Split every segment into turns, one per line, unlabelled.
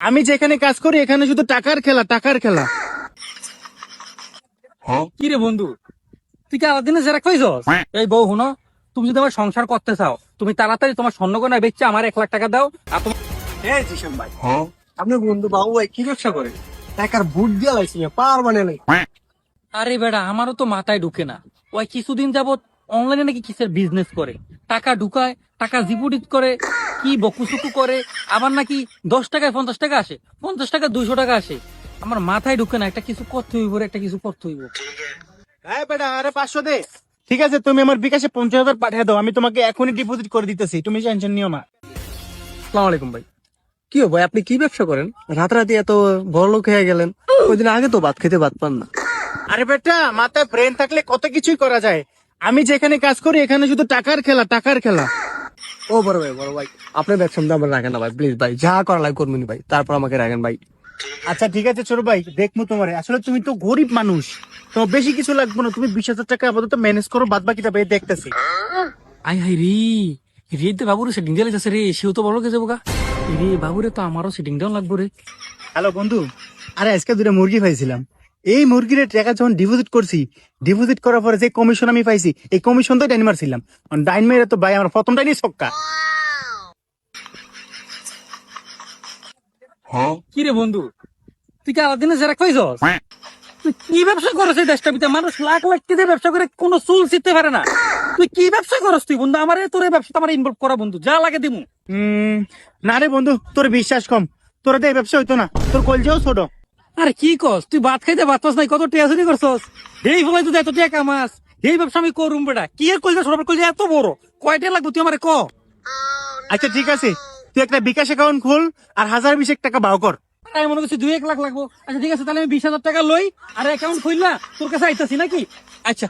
আমি যেখানে কাজ করি এখানে শুধু টাকার খেলা টাকার খেলা।
কি রে বন্ধু? তুই কি আলাদিনে কইছস এই বউ হুনো তুমি যদি আমার সংসার করতে চাও তুমি তাড়াতাড়ি তোমার স্বর্ণগয়না বেচে আমার এক লাখ টাকা দাও আর তোমার
হ্যাঁ জিসম ভাই আপনার বন্ধু বাবু ভাই কি ব্যবসা করে টাকার বুট দিয়ে লাইছি পার মানে নাই।
আরে বেড়া আমারও তো মাথায় ঢুকে না। ওই কিছুদিন যাবত অনলাইনে নাকি কিসের বিজনেস করে? টাকা ঢুকায় টাকা ডিপোজিট করে। কি বকুসুকু করে? আবার নাকি দশ টাকায় পঞ্চাশ টাকা আসে? পঞ্চাশ টাকা দুইশো টাকা আসে। আমার মাথায় ঢুকে না একটা কিছু করতে হইব একটা কিছু করতে হইব।
হ্যাঁ বেটা আরে পাঁচশো দে। ঠিক আছে তুমি আমার বিকাশে পঞ্চাশ হাজার পাঠিয়ে দাও আমি তোমাকে এখনই ডিপোজিট করে দিতেছি তুমি টেনশন নিও না।
সালাম আলাইকুম ভাই। কি ভাই আপনি কি ব্যবসা করেন? রাতারাতি এত বড় লোক হয়ে গেলেন ওই দিন আগে তো ভাত খেতে ভাত পান না।
আরে বেটা মাথায় ব্রেন থাকলে কত কিছুই করা যায়। আমি যেখানে কাজ করি এখানে শুধু টাকার খেলা টাকার খেলা।
ও বড় ভাই বড় ভাই। আপনার ব্যবসা আমার রাখেন না ভাই প্লিজ ভাই যা করা লাগে করবেন ভাই তারপর আমাকে রাখেন ভাই।
আচ্ছা ঠিক আছে ছোট ভাই দেখব তোমারে। আসলে তুমি তো গরিব মানুষ তোমার বেশি কিছু লাগবে না তুমি বিশ হাজার টাকা আপাতত ম্যানেজ করো বাদ বাকিটা ভাই দেখতেছি।
আই হাই রে রে তো বাবুর সেটিং দিয়ে যাচ্ছে রে সেও তো বড় কে যাব গা। রে বাবুরে তো আমারও সেটিং ডাউন লাগবো রে।
হ্যালো বন্ধু আরে আজকে দুটো মুরগি পাইছিলাম এই মুরগির টাকা যখন ডিপোজিট করছি ডিপোজিট করার পরে যে কমিশন আমি পাইছি এই কমিশন তো ডাইন মারছিলাম। ডাইন মেরে তো ভাই আমার প্রথমটাই নিয়ে ছক্কা
কি রে বন্ধু? তুই কি আলাদিনে কইছস? তুই কি ব্যবসা করছ এই দেশটা ভিতরে? মানুষ লাখ লাখ টাকা দিয়ে ব্যবসা করে কোনো চুল ছিটতে পারে না। তুই কি ব্যবসা করছ তুই বন্ধু? আমার তোর এই ব্যবসা আমার ইনভলভ করা বন্ধু। যা লাগে দিমু।
না রে বন্ধু তোর বিশ্বাস কম। তোর তো এই ব্যবসা হইতো না। তোর কলজেও ছোট।
আরে কি কস? তুই ভাত খাইতে ভাত পাস নাই কত টিয়া করছস? এই ফলাই তুই এত টিয়া কামাস এই ব্যবসা আমি করুম বেটা। কি এর কইলা সরবার কইলা এত বড়? কয়টা লাগবে তুই আমারে ক?
আচ্ছা ঠিক আছে। তুই একটা বিকাশ অ্যাকাউন্ট খোল আর হাজার বিশেক টাকা বাও কর।
আমি মনে করছি দুই এক লাখ লাগবো। আচ্ছা ঠিক আছে তাহলে আমি বিশ হাজার টাকা লই আর অ্যাকাউন্ট খুললা তোর কাছে আইতাছি নাকি? আচ্ছা।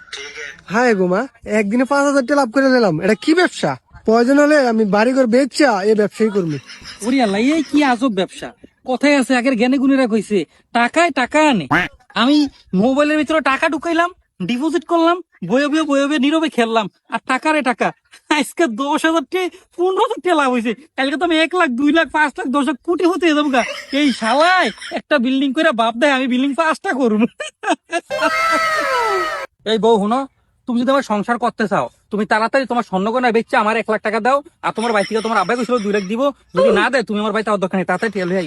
হায় গোমা একদিনে পাঁচ হাজার টাকা লাভ করে নিলাম। এটা কি ব্যবসা? প্রয়োজন হলে আমি বাড়ি ঘর বেচা এই ব্যবসাই করব।
ওরে আল্লাহ এই কি আজব ব্যবসা। কথাই আছে, আগের জ্ঞানে গুণেরা কইছে, টাকায় টাকা আনে। আমি মোবাইলের ভিতরে টাকা ঢুকাইলাম ডিপোজিট করলাম, বয়ে বয়ে বয়ে বয়ে নীরবে খেললাম, আর টাকারে টাকা। আজকে দশ হাজার টে, পনেরো হাজার টাকা লাভ হয়েছে কালকে তো আমি এক লাখ, দুই লাখ, পাঁচ লাখ, দশ লাখ কোটি হতে যাব গা। এই শালায়, একটা বিল্ডিং করে বাপ দেয়, আমি বিল্ডিং পাঁচটা করুন এই বউ হুনো তুমি যদি আমার সংসার করতে চাও তুমি তাড়াতাড়ি তোমার স্বর্ণগয়না বেচছে আমার এক লাখ টাকা দাও আর তোমার বাই থেকে তোমার আব্বাই কইছিল দুই লাখ দিব। যদি না দেয় তুমি আমার বাড়িতে আমার দোকানে তাড়াতাড়ি টেল হয়ে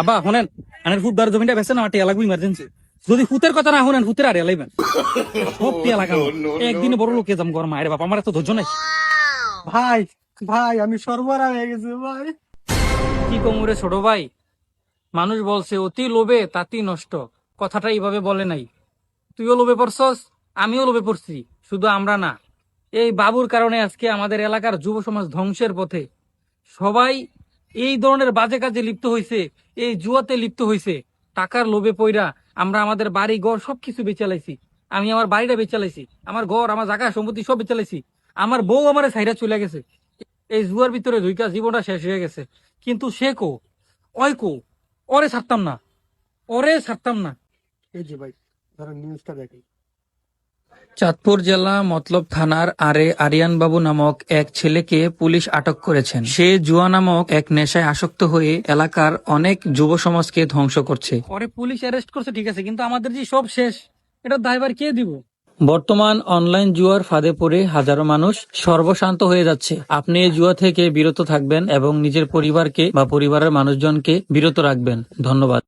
আব্বা শোনেন আনের ফুটদার জমিটা বেছে না আমার টিয়া লাগবে ইমার্জেন্সি যদি হুতের কথা না শুনেন হুতের আর এলাইবেন সব টিয়া লাগানো একদিনে বড় লোকে যাম ঘর মায়ের বাবা আমার এত ধৈর্য নাই।
ভাই ভাই আমি সর্বরা হয়ে গেছি ভাই।
কি কমুরে ছোট ভাই? মানুষ বলছে অতি লোভে তাতি নষ্ট। কথাটা এইভাবে বলে নাই। তুইও লোভে পড়ছস আমিও লোভে পড়ছি শুধু আমরা না। এই বাবুর কারণে আজকে আমাদের এলাকার যুব সমাজ ধ্বংসের পথে। সবাই এই ধরনের বাজে কাজে লিপ্ত হয়েছে এই জুয়াতে লিপ্ত হয়েছে টাকার লোভে পইরা আমরা আমাদের বাড়ি ঘর সবকিছু বেচালাইছি আমি আমার বাড়িটা বেচালাইছি আমার ঘর, আমার জায়গা, সম্পত্তি সব বেচালাইছি আমার বউ আমার সাইডা চলে গেছে। এই জুয়ার ভিতরে দুইটা জীবনটা শেষ হয়ে গেছে। কিন্তু সে কো? ওই কো? ওরে ছাড়তাম না। ওরে ছাড়তাম না।
এই যে ভাই, ধরেন নিউজটা দেখেন।
চাঁদপুর জেলা মতলব থানার আরে আরিয়ান বাবু নামক এক ছেলেকে পুলিশ আটক করেছেন। সে জুয়া নামক এক নেশায় আসক্ত হয়ে এলাকার অনেক যুব সমাজকে ধ্বংস করছে। পরে পুলিশ অ্যারেস্ট করছে ঠিক আছে কিন্তু আমাদের যে সব শেষ এটা দায়বার কে দিব? বর্তমান অনলাইন জুয়ার ফাঁদে পড়ে হাজারো মানুষ সর্বশান্ত হয়ে যাচ্ছে। আপনি এই জুয়া থেকে বিরত থাকবেন এবং নিজের পরিবারকে বা পরিবারের মানুষজনকে বিরত রাখবেন। ধন্যবাদ।